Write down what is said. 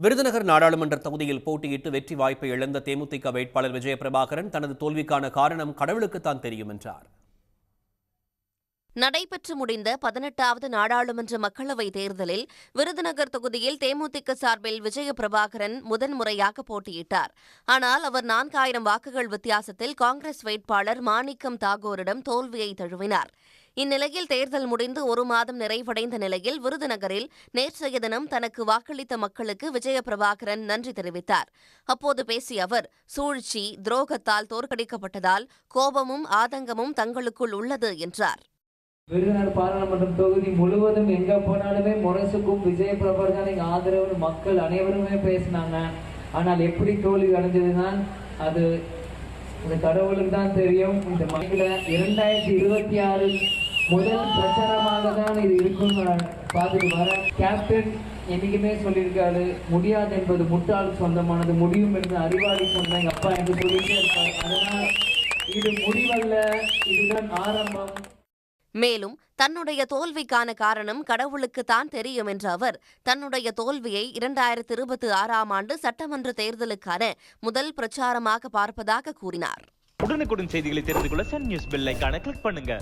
விருதுநகர் நாடாளுமன்ற தொகுதியில் போட்டியிட்டு வெற்றி வாய்ப்பை இழந்த தேமுதிக வேட்பாளர் விஜயபிரபாகரன் தனது தோல்விக்கான காரணம் கடவுளுக்குத்தான் தெரியும் என்றார். நடைபெற்று முடிந்த பதினெட்டாவது நாடாளுமன்ற மக்களவைத் தேர்தலில் விருதுநகர் தொகுதியில் தேமுதிக சார்பில் விஜய பிரபாகரன் முதன்முறையாக போட்டியிட்டார். ஆனால் அவர் நான்காயிரம் வாக்குகள் வித்தியாசத்தில் காங்கிரஸ் வேட்பாளர் மாணிக்கம் தாகூரிடம் தோல்வியை தழுவினார். இந்நிலையில் தேர்தல் முடிந்து ஒரு மாதம் நிறைவடைந்த நிலையில் விருதுநகரில் நேற்றைய தினம் தனக்கு வாக்களித்த மக்களுக்கு விஜய பிரபாகரன் நன்றி தெரிவித்தார். அப்போது பேசிய அவர் சூழ்ச்சி துரோகத்தால் தோற்கடிக்கப்பட்டதால் கோபமும் ஆதங்கமும் தங்களுக்குள் உள்ளது என்றார். விருதுநகர் பாராளுமன்றம் தொகுதி முழுவதும் எங்க போனாலுமே முரசுக்கும் விஜய ஆதரவு மக்கள் அனைவருமே பேசினாங்க. ஆனால் எப்படி தோல்வி அடைஞ்சதுதான் அது இந்த கடவுளுக்கு தான் தெரியும். இந்த மனித இரண்டாயிரத்தி இருபத்தி ஆறு முதல் பிரச்சாரமாக தான் இது இருக்கும்னு நான் பார்த்துட்டு வரேன். கேப்டன் என்னைக்குமே சொல்லியிருக்காரு முடியாது என்பது முட்டாள் சொந்தமானது. முடியும் என்று அறிவாளி சொன்ன எங்க அப்பா என்று சொல்லிட்டே இருப்பார். அதனால் இது முடிவல்ல. இதுதான் ஆரம்பம். மேலும் தன்னுடைய தோல்விக்கான காரணம் கடவுளுக்கு தான் தெரியும் என்ற அவர் தன்னுடைய தோல்வியை இரண்டாயிரத்து இருபத்தி ஆறாம் ஆண்டு சட்டமன்ற தேர்தலுக்கான முதல் பிரச்சாரமாக பார்ப்பதாக கூறினார். உடனுக்குடன் செய்திகளை தெரிந்து கொள்ள சன் நியூஸ் பெல் ஐகானை கிளிக் பண்ணுங்க.